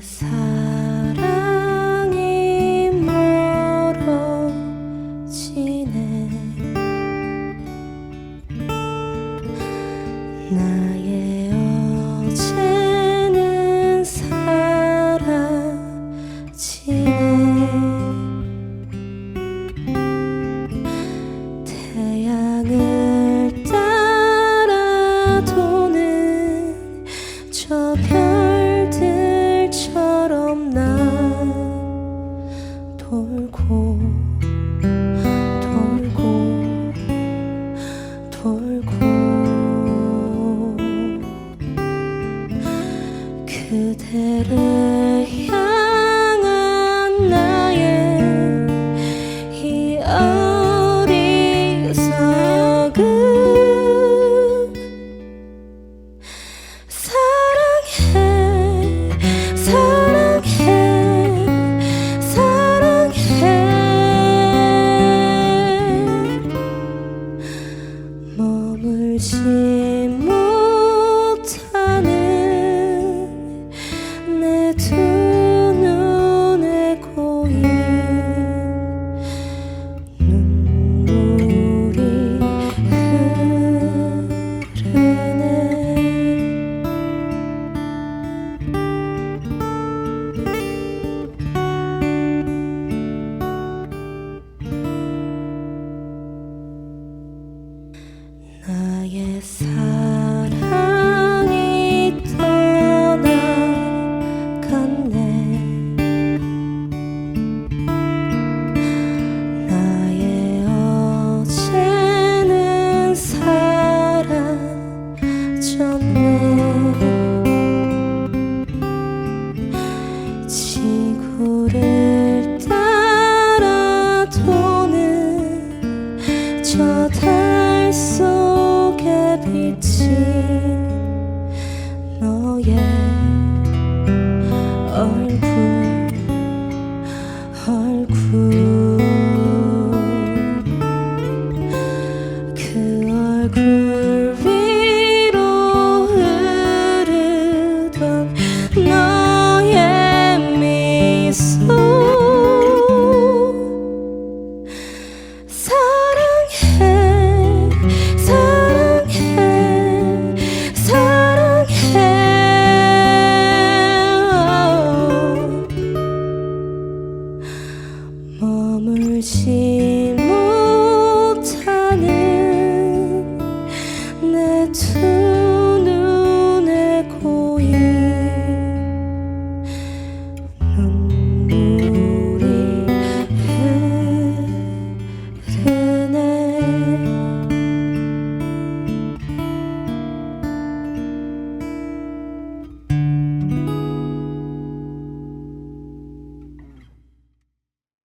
사랑이 멀어지네. 돌고 나의 사랑이 떠나갔네. 나의 어제는 사라졌네. 지구를 따라 도는 저 달 You.